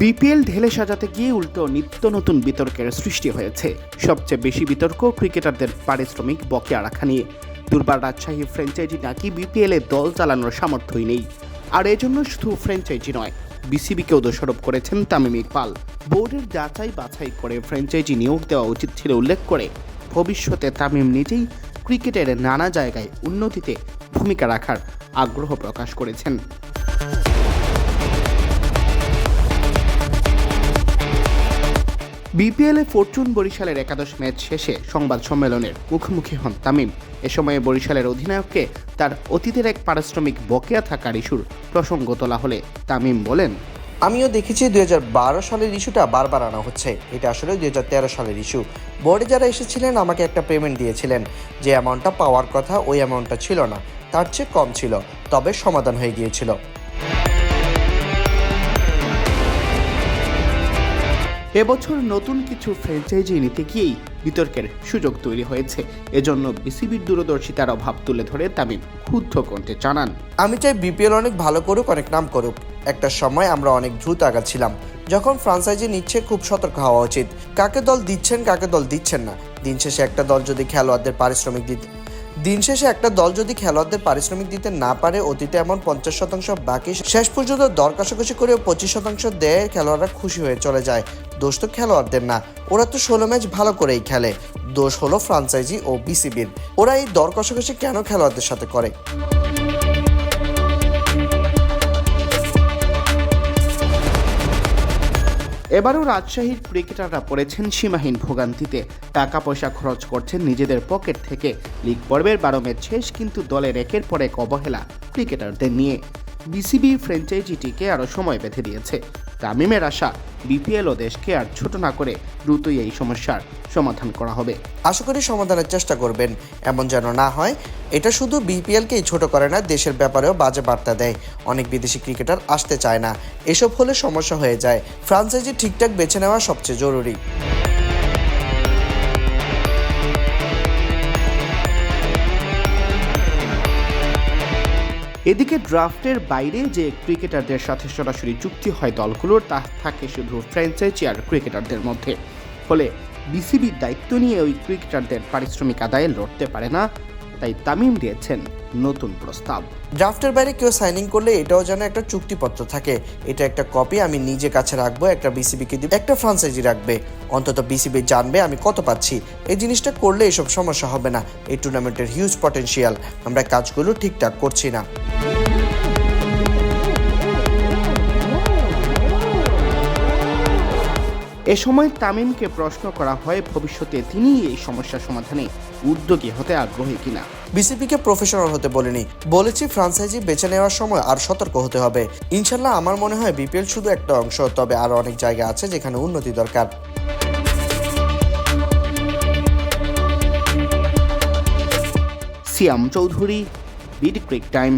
BPL ঢেলে সাজাতে গিয়ে উল্টো নিত্য নতুন বিতর্কের সৃষ্টি হয়েছে। সবচেয়ে বেশি বিতর্ক ক্রিকেটারদের পারিশ্রমিক বকেয়া রাখা নিয়ে। দুর্বার রাজশাহী ফ্র্যাঞ্চাইজি নাকি বিপিএল দল চালানোর সামর্থ্যই নেই। আর এজন্য শুধু ফ্র্যাঞ্চাইজি নয়, বিসিবিকেও দোষারোপ করেছেন তামিম ইকবাল। বোর্ডের যাচাই বাছাই করে ফ্র্যাঞ্চাইজি নিয়োগ দেওয়া উচিত ছিল উল্লেখ করে, ভবিষ্যতে তামিম নিজেই ক্রিকেটের নানা জায়গায় উন্নতিতে ভূমিকা রাখার আগ্রহ প্রকাশ করেছেন। বিপিএলে ফরচুন বরিশালের একাদশ ম্যাচ শেষে সংবাদ সম্মেলনের মুখোমুখি হন তামিম। এ সময়ে বরিশালের অধিনায়ককে তার অতীতের এক পারিশ্রমিক বকেয়া থাকার ইস্যুর প্রসঙ্গ তোলা হলে তামিম বলেন, আমিও দেখেছি দুই হাজার বারো সালের ইস্যুটা বারবার আনা হচ্ছে। এটা আসলে দুই হাজার তেরো সালের ইস্যু। বোর্ডে যারা এসেছিলেন আমাকে একটা পেমেন্ট দিয়েছিলেন। যে অ্যামাউন্টটা পাওয়ার কথা ওই অ্যামাউন্টটা ছিল না। তার চেয়ে কম ছিল। তবে সমাধান হয়ে গিয়েছিল। এবছর নতুন কিছু ফ্র্যাঞ্চাইজি নিতে গিয়েই বিতর্কের সুযোগ তৈরি হয়েছে। এজন্য বিসিবির দূরদর্শিতার অভাব তুলে ধরে তামিম ক্ষুব্ধ কণ্ঠে জানান, আমি চাই বিপিএল অনেক ভালো করুক, অনেক নাম করুক। একটা সময় আমরা অনেক দ্রুত আগাচ্ছিলাম। যখন ফ্রান্সাইজি নিচ্ছে, খুব সতর্ক হওয়া উচিত। কাকে দল দিচ্ছেন, কাকে দল দিচ্ছেন না। দিন শেষে একটা দল যদি খেলোয়াড়দের পারিশ্রমিক দিতে দিন শেষে একটা দল যদি খেলোয়াড়দের পারিশ্রমিক দিতে না পারে, অতীতে এমন পঞ্চাশ শতাংশ বাকি শেষ পর্যন্ত দর কষাকষি করে পঁচিশ শতাংশ দেয় খেলোয়াড়রা খুশি হয়ে চলে যায়। দোষ তো খেলোয়াড়দের না। ওরা তো ষোলো ম্যাচ ভালো করেই খেলে। দোষ হলো ফ্রাঞ্চাইজি ও বিসিবির। ওরা এই দর কষাকষি কেন খেলোয়াড়দের সাথে করে? এবারও রাজশাহীর ক্রিকেটাররা পড়েছেন সীমাহীন ভোগান্তিতে। টাকা পয়সা খরচ করছেন নিজেদের পকেট থেকে। লিগ পর্বের বারো ম্যাচ শেষ, কিন্তু দলের একের পর এক অবহেলা ক্রিকেটারদের নিয়ে। বিসিবি ফ্র্যাঞ্চাইজিটিকে আরও সময় বেঁধে দিয়েছে। তামিমের আশা বিপিএল ও দেশকে আর ছোট না করে দ্রুতই এই সমস্যার সমাধান করা হবে। আশা করি সমাধানের চেষ্টা করবেন, এমন যেন না হয়। এটা শুধু বিপিএলকেই ছোট করে না, দেশের ব্যাপারেও বাজে বার্তা দেয়। অনেক বিদেশি ক্রিকেটার আসতে চায় না। এসব হলে সমস্যা হয়ে যায়। ফ্রান্সাইজি ঠিকঠাক বেছে নেওয়া সবচেয়ে জরুরি। এদিকে ড্রাফটের বাইরে যে ক্রিকেটারদের সাথে সরাসরি চুক্তি হয় দলগুলোর, তা থাকে শুধু ফ্র্যাঞ্চাইজি আর ক্রিকেটারদের মধ্যে। ফলে বিসিবির দায়িত্ব নিয়ে ওই ক্রিকেটারদের পারিশ্রমিক আদায়ে লড়তে পারে না, তাই তামিম দিয়েছেন নতুন প্রস্তাব। ড্রাফটের বাইরে কেউ সাইনিং করলে এটাও যেন একটা চুক্তিপত্র থাকে। এটা একটা কপি আমি নিজে কাছে রাখব, একটা বিসিবিকে দিব, একটা ফ্রাঞ্চাইজি রাখবে। অন্তত বিসিবি জানবে আমি কত পাচ্ছি। এই জিনিসটা করলে এসব সমস্যা হবে না। এই টুর্নামেন্টের হিউজ পটেনশিয়াল। আমরা কাজগুলো ঠিকঠাক করছি না। এ সময় তামিমকে প্রশ্ন করা হয় ভবিষ্যতে তিনি এই সমস্যা সমাধানে উদ্যোগী হতে আগ্রহী কিনা? বিসিবিকে প্রফেশনাল হতে বলিনি। বলেছি ফ্রাঞ্চাইজি বেছে নেওয়ার সময় আর সতর্ক হতে হবে। ইনশাল্লাহ আমার মনে হয় বিপিএল শুধু একটা অংশ তবে আরও অনেক জায়গা আছে যেখানে উন্নতি দরকার। সিয়াম চৌধুরী বিড ক্রিক টাইম।